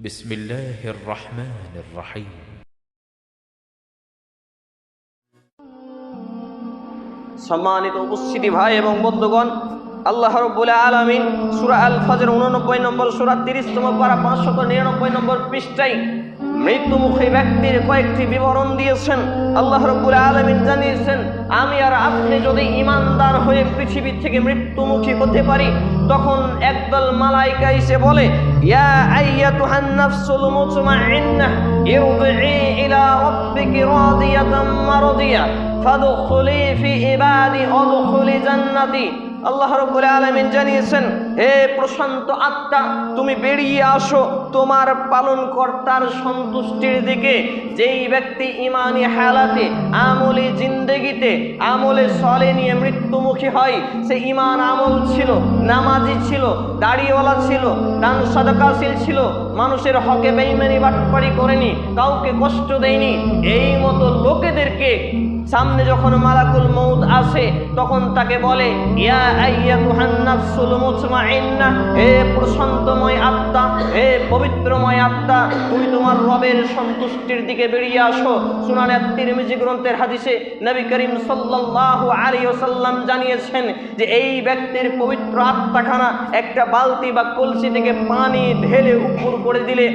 بسم الله الرحمن الرحيم সম্মানিত উপস্থিতি ভাই এবং বন্ধুগণ আল্লাহ রব্বুল আলমিন সুরা আল ফজর উননব্বই নম্বর সুরা তিরিশতম পারা পাঁচশত নিরানব্বই নম্বর পৃষ্ঠায় মৃত্যুমুখী ব্যক্তির কয়েকটি বিবরণ দিয়েছেন। আল্লাহ রব্বুল আলমিন জানিয়েছেন, আমি আর আপনি যদি ইমানদার হয়ে পৃথিবী থেকে মৃত্যুমুখী হতে পারি, তখন একদল মালাইকা এসে বলে, ইয়া আইয়াতুহান নাফসুল মুতমাইন্নাহ ইরজিই ইলা রাব্বিকি রাদিয়াতাম মারদিয়া, ফাদখুলি ফি ইবাদি অদখুলি জান্নাতি। আল্লাহ রব্বুল আলামিন জানিয়েছেন, হে প্রশান্ত আত্মা, তুমি বেরিয়ে আসো। তোমার পালন কর্তার সন্তুষ্টির দিকে, যেই ব্যক্তি ইমানি হালাতে আমলে জিন্দেগিতে, আমলে সলে নিয়ে মৃত্যুমুখী হয়, সে ইমান আমল ছিল, নামাজি ছিল, দাড়িওয়ালা ছিল, দান সাদাকাশীল ছিল, মানুষের হকে বেইমানি বাটপাড়ি করেনি, কাউকে কষ্ট দেয়নি। এই মতো লোকেদেরকে সামনে যখন মালাকুল মৌত আসে, তখন তাকে বলে, ইয়া হে প্রশান্তময় আত্মা, হে পবিত্রময় আত্মা, তুমি তোমার রবের সন্তুষ্টির দিকে বেরিয়ে আসো। সুনানে তিরমিজি গ্রন্থের হাদিসে নবী করিম সাল্লাল্লাহু আলাইহি ওয়াসাল্লাম জানিয়েছেন যে, এই ব্যক্তির পবিত্র আত্মাখানা একটা বালতি বা কলসি থেকে পানি ঢেলে উপর করে দিলে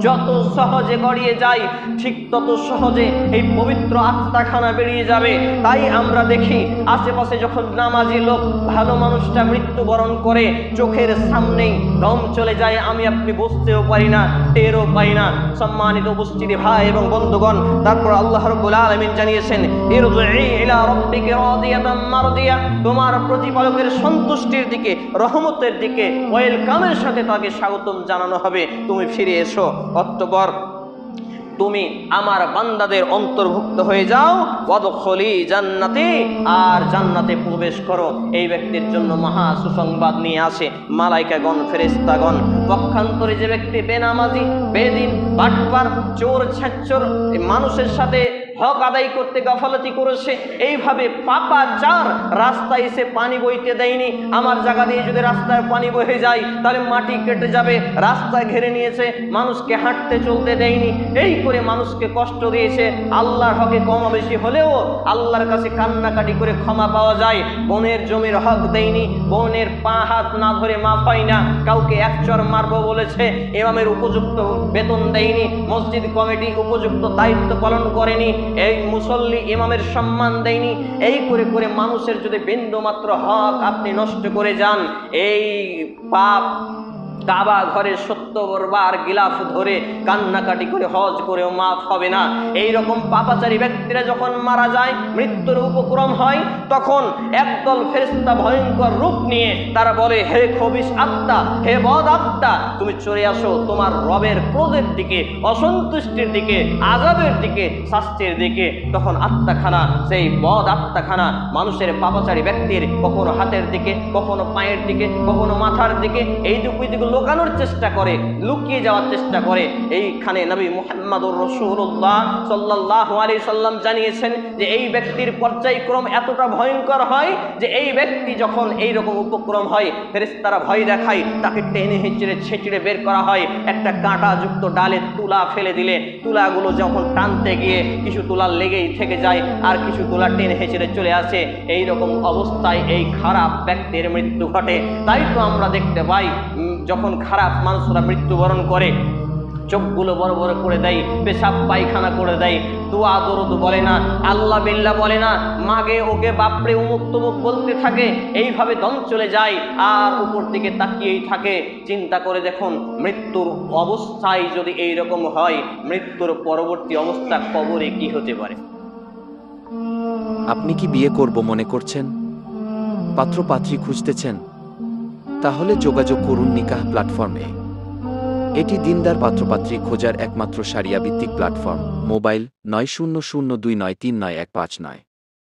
যত সহজে গড়িয়ে যায় ঠিক তত সহজে এই পবিত্র আত্মাখানা বেরিয়ে যাবে। তাই আমরা দেখি, আশেপাশে যখন নামাজি লোক, ভালো মানুষটা মৃত্যুবরণ করে, চোখের সামনেই দম চলে যায়, আমি আপনি বুঝতেও পারি না, টেরও পাই না। সম্মানিত উপস্থিতি ভাই এবং বন্ধুগণ, তারপর আল্লাহ রব্বুল আলামিন জানিয়েছেন তোমার প্রতিপালকের সন্তুষ্টির দিকে, রহমতের দিকে, ওয়েলকামের সাথে তাকে স্বাগতম জানানো হবে। তুমি ফিরে এসো। অতঃপর তুমি আমার বান্দাদের অন্তর্ভুক্ত হয়ে যাও। ওয়াদখলি জান্নাতে, আর জান্নাতে প্রবেশ করো। এই ব্যক্তির জন্য মহা সুসংবাদ নিয়ে আসে মালাইকাগণ ফেরেস্তাগণ পক্ষান্তরে যে ব্যক্তি বেনামাজি, বেদিন বাটবার চোর, ছাচ্চর মানুষের সাথে হক আদায় করতে গাফালতি করেছে। এইভাবে পাপাচার রাস্তায় এসে পানি বইতে দেয়নি, আমার জায়গা দিয়ে যদি রাস্তায় পানি বয়ে যায়, তাহলে মাটি কেটে যাবে রাস্তায় ঘেরে নিয়েছে, মানুষকে হাঁটতে চলতে দেয়নি। এই করে মানুষকে কষ্ট দিয়েছে। আল্লাহর হকে কম বেশি হলেও আল্লাহর কাছে কান্নাকাটি করে ক্ষমা পাওয়া যায়। বনের জমির হক দেয়নি, বনের পা হাত না ধরে মা পাই না। কাউকে একচর মারবো বলেছে, এমামের উপযুক্ত বেতন দেয়নি, মসজিদ কমিটি উপযুক্ত দায়িত্ব পালন করেনি। এই মুসল্লি ইমামের সম্মান দেয়নি। এই করে করে মানুষের যদি বিন্দু মাত্র হক আপনি নষ্ট করে যান, এই পাপ কাবা ঘরে সত্তর বার গিলাফ ধরে কান্নাকাটি করে হজ করেও মাফ হবে না। এই রকম পাপাচারী ব্যক্তিরা যখন মারা যায়, মৃত্যুর উপক্রম হয়, তখন একদল ফেরেস্তা ভয়ঙ্কর রূপ নিয়ে তারা বলে, হে খবিস আত্মা, হে বদ আত্মা, তুমি চলে আসো তোমার রবের ক্রোধের দিকে, অসন্তুষ্টির দিকে আজাবের দিকে, শাস্তির দিকে। তখন আত্মাখানা, সেই বদ আত্মাখানা মানুষের পাপাচারী ব্যক্তির কখনো হাতের দিকে, কখনো পায়ের দিকে, কখনো মাথার দিকে এই দিকে লুকানোর চেষ্টা করে, লুকিয়ে যাওয়ার চেষ্টা করে। এইখানে নবী মুহাম্মদুর রসুল্লাহ সাল্লাহ আলী সাল্লাম জানিয়েছেন যে এই ব্যক্তির পর্যায়ক্রম এতটা ভয়ঙ্কর হয় যে এই ব্যক্তি যখন এই রকম উপক্রম হয় ফেরেস্তারা ভয় দেখায়, তাকে টেনে হেঁচড়ে ছেঁচড়ে বের করা হয়। একটা কাঁটাযুক্ত ডালে তুলা ফেলে দিলে, তুলাগুলো যখন টানতে গিয়ে কিছু তুলা লেগেই থেকে যায় আর কিছু তুলা টেনে হেঁচড়ে চলে আসে এই রকম অবস্থায় এই খারাপ ব্যক্তির মৃত্যু ঘটে। তাই তো আমরা দেখতে পাই যখন খারাপ মানুষরা মৃত্যুবরণ করে, চোখগুলো বড় বড় করে দেয়, পেশাব পায়খানা করে দেয়, দোয়া দরদ বলে না, আল্লাহ বিল্লা বলে না, মাগে ওকে বাপরে উমুক তুমুক বলতে থাকে, এইভাবে দম চলে যায়, আর উপর দিকে তাকিয়েই থাকে, চিন্তা করে দেখুন, মৃত্যুর অবস্থায় যদি এই রকম হয়, মৃত্যুর পরবর্তী অবস্থা কবরে কি হতে পারে? আপনি কি বিয়ে করব মনে করছেন? পাত্রপাত্রী খুঁজতেছেন? তাহলে যোগাযোগ করুন নিকাহ প্ল্যাটফর্মে। এটি দিনদার পাত্রপাত্রী খোঁজার একমাত্র সারিয়া ভিত্তিক প্ল্যাটফর্ম, মোবাইল নয় শূন্য শূন্য দুই নয় তিন নয় এক পাঁচ নয়।